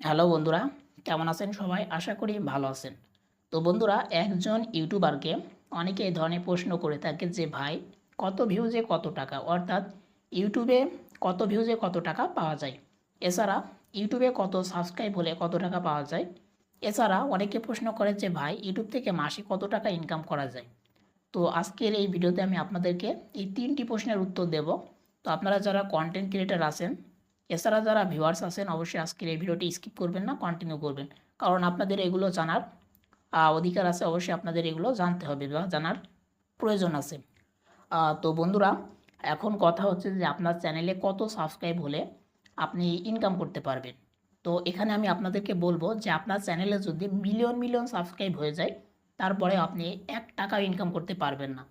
Hello বন্ধুরা, কেমন আছেন সবাই? আশা করি ভালো আছেন। তো বন্ধুরা, একজন ইউটিউবারকে অনেকে এই ধরনের প্রশ্ন করে থাকে যে, ভাই, কত ভিউজে কত টাকা? অর্থাৎ, ইউটিউবে কত ভিউজে কত টাকা পাওয়া যায়? এছাড়া, ইউটিউবে কত সাবস্ক্রাইব হলে কত টাকা পাওয়া যায়? এছাড়া, অনেকে প্রশ্ন করে যে, ভাই, ইউটিউব থেকে মাসে কত টাকা ইনকাম করা যায়? তো আজকের এই ভিডিওতে আমি আপনাদেরকে এই তিনটি প্রশ্নের উত্তর দেব। তো আপনারা যারা কন্টেন্ট ক্রিয়েটার আছেন এছাড়া যারা ভিউয়ার্স আছেন, অবশ্যই আজকের এই ভিডিওটি স্কিপ করবেন না কন্টিনিউ করবেন। কারণ আপনাদের এগুলো জানার অধিকার আছে, অবশ্যই আপনাদের এগুলো জানতে হবে বা জানার প্রয়োজন আছে। তো বন্ধুরা, এখন কথা হচ্ছে যে আপনার চ্যানেলে কত সাবস্ক্রাইব হলে আপনি ইনকাম করতে পারবেন। তো এখানে আমি আপনাদেরকে বলব যে আপনার চ্যানেলে যদি মিলিয়ন মিলিয়ন সাবস্ক্রাইব হয়ে যায়, তারপরে আপনি এক টাকা ইনকাম করতে পারবেন না।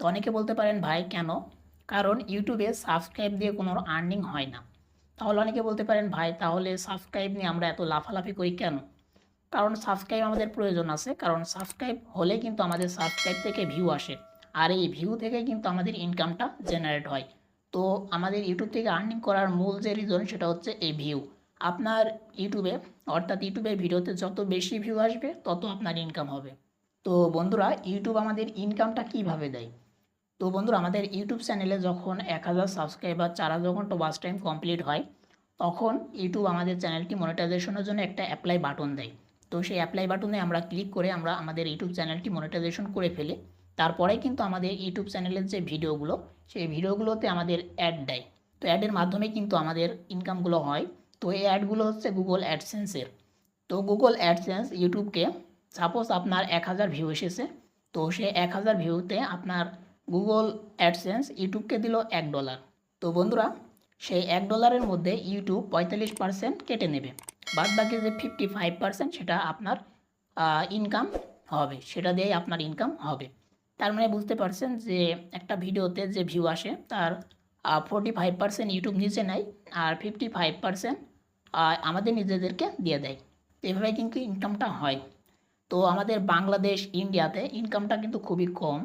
তো অনেকে বলতে পারেন, ভাই, কেন? কারণ ইউটিউবে সাবস্ক্রাইব দিয়ে কোনো আর্নিং হয় না। তাহলে অনেকে বলতে পারেন, ভাই, তাহলে সাবস্ক্রাইব নিয়ে আমরা এত লাফালাফি করি কেন? কারণ সাবস্ক্রাইব আমাদের প্রয়োজন আছে, কারণ সাবস্ক্রাইব হলে কিন্তু আমাদের সাবস্ক্রাইব থেকে ভিউ আসে। আর এই ভিউ থেকে কিন্তু আমাদের ইনকামটা জেনারেট হয়। তো আমাদের ইউটিউব থেকে আর্নিং করার মূল যে রিজন সেটা হচ্ছে এই ভিউ আপনার ইউটিউবে অর্থাৎ ইউটিউবের ভিডিওতে যত বেশি ভিউ আসবে, তত আপনার ইনকাম হবে। তো বন্ধুরা ইউটিউব আমাদের ইনকামটা কীভাবে দেয়? তো বন্ধুরা, আমাদের ইউটিউব চ্যানেলে যখন এক হাজার সাবস্ক্রাইবার চার হাজার ঘণ্টা ওয়াচ টাইম কমপ্লিট হয়, তখন ইউটিউব আমাদের চ্যানেলটি মনিটাইজেশনের জন্য একটা অ্যাপ্লাই বাটন দেয়। তো সেই অ্যাপ্লাই বাটনে আমরা ক্লিক করে আমরা আমাদের ইউটিউব চ্যানেলটি মনিটাইজেশন করে ফেলে। তারপরে কিন্তু আমাদের ইউটিউব চ্যানেলের যে ভিডিওগুলো, সেই ভিডিওগুলোতে আমাদের অ্যাড দেয়। তো অ্যাডের মাধ্যমে কিন্তু আমাদের ইনকামগুলো হয়। তো এই অ্যাডগুলো হচ্ছে গুগল অ্যাডসেন্সের তো গুগল অ্যাডসেন্স ইউটিউবকে সাপোজ আপনার এক হাজার ভিউ এসেছে, তো সে এক হাজার ভিউতে আপনার গুগল অ্যাডসেন্স ইউটিউবকে দিল এক ডলার। তো বন্ধুরা, সেই এক ডলারের মধ্যে ইউটিউব পঁয়তাল্লিশ পার্সেন্ট কেটে নেবে। বাদ বাকি যে ফিফটি ফাইভ পার্সেন্ট, সেটা আপনার ইনকাম হবে। সেটা দিয়েই আপনার ইনকাম হবে। তার মানে বুঝতে পারছেন যে একটা ভিডিওতে যে ভিউ আসে, তার ফোরটি ফাইভ পার্সেন্ট ইউটিউব নিচে নেয় আর ফিফটি ফাইভ পার্সেন্ট আমাদের নিজেদেরকে দিয়ে দেয়। এভাবে কিন্তু ইনকামটা হয়। তো আমাদের বাংলাদেশ, ইন্ডিয়াতে ইনকামটা কিন্তু খুবই কম।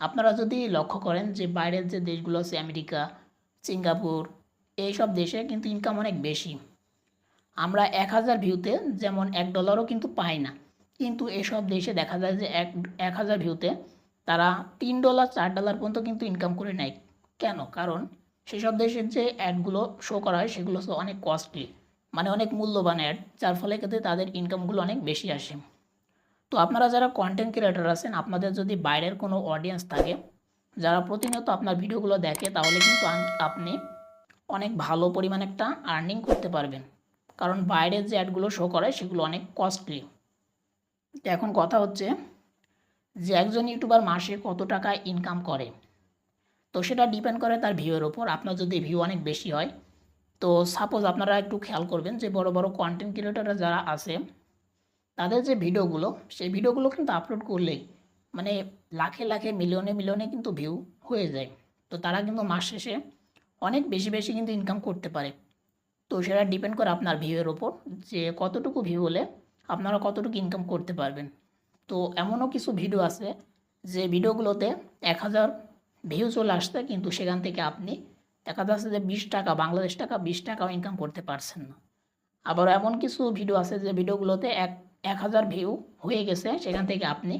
আপনারা যদি লক্ষ্য করেন যে বাইরের যে দেশগুলো আছে, আমেরিকা, সিঙ্গাপুর, এইসব দেশে কিন্তু ইনকাম অনেক বেশি। আমরা এক হাজার ভিউতে যেমন এক ডলারও কিন্তু পাই না, কিন্তু এসব দেশে দেখা যায় যে এক এক হাজার ভিউতে তারা তিন ডলার চার ডলার পর্যন্ত কিন্তু ইনকাম করে নেয়। কেন? কারণ সেসব দেশের যে অ্যাডগুলো শো করা হয়, সেগুলো অনেক কস্টলি মানে অনেক মূল্যবান অ্যাড যার ফলে ক্ষেত্রে তাদের ইনকামগুলো অনেক বেশি আসে। তো আপনারা যারা কন্টেন্ট ক্রিয়েটার আছেন, আপনাদের যদি বাইরের কোনো অডিয়েন্স থাকে, যারা প্রতিনিয়ত আপনার ভিডিওগুলো দেখে, তাহলে কিন্তু আপনি অনেক ভালো পরিমাণে একটা আর্নিং করতে পারবেন। কারণ বাইরের যে অ্যাডগুলো শো করে, সেগুলো অনেক কস্টলি এখন কথা হচ্ছে যে, একজন ইউটিউবার মাসে কত টাকা ইনকাম করে? তো সেটা ডিপেন্ড করে তার ভিউয়ের ওপর আপনার যদি ভিউ অনেক বেশি হয়, তো সাপোজ আপনারা একটু খেয়াল করবেন যে, বড় বড় কন্টেন্ট ক্রিয়েটাররা যারা আছে তাদের যে ভিডিওগুলো, সেই ভিডিওগুলো কিন্তু আপলোড করলেই মানে লাখে লাখে, মিলিয়নে মিলিয়নে কিন্তু ভিউ হয়ে যায়। তো তারা কিন্তু মাস শেষে অনেক বেশি বেশি কিন্তু ইনকাম করতে পারে। তো সেটা ডিপেন্ড করে আপনার ভিউয়ের ওপর যে কতটুকু ভিউ হলে আপনারা কতটুকু ইনকাম করতে পারবেন। তো এমনও কিছু ভিডিও আছে যে ভিডিওগুলোতে এক হাজার ভিউ চলে আসতে কিন্তু সেখান থেকে আপনি দেখা যাচ্ছে যে বিশ টাকা, বাংলাদেশ টাকা, বিশ টাকাও ইনকাম করতে পারছেন না। আবার এমন কিছু ভিডিও আছে যে ভিডিওগুলোতে এক এক হাজার ভিউ হয়ে গেছে, সেখান থেকে আপনি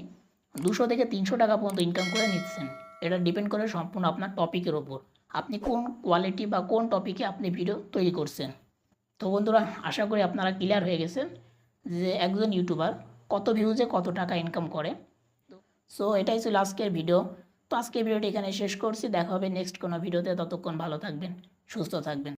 দুশো থেকে তিনশো টাকা পর্যন্ত ইনকাম করে নিচ্ছেন। এটা ডিপেন্ড করে সম্পূর্ণ আপনার টপিকের ওপর আপনি কোন কোয়ালিটি বা কোন টপিকে আপনি ভিডিও তৈরি করছেন? তো বন্ধুরা, আশা করি আপনারা ক্লিয়ার হয়ে গেছেন যে একজন ইউটিউবার কত ভিউজে কত টাকা ইনকাম করে। সো এটাই ছিল আজকের ভিডিও তো আজকের ভিডিওটি এখানে শেষ করছি। দেখা হবে নেক্সট কোনো ভিডিওতে ততক্ষণ ভালো থাকবেন, সুস্থ থাকবেন।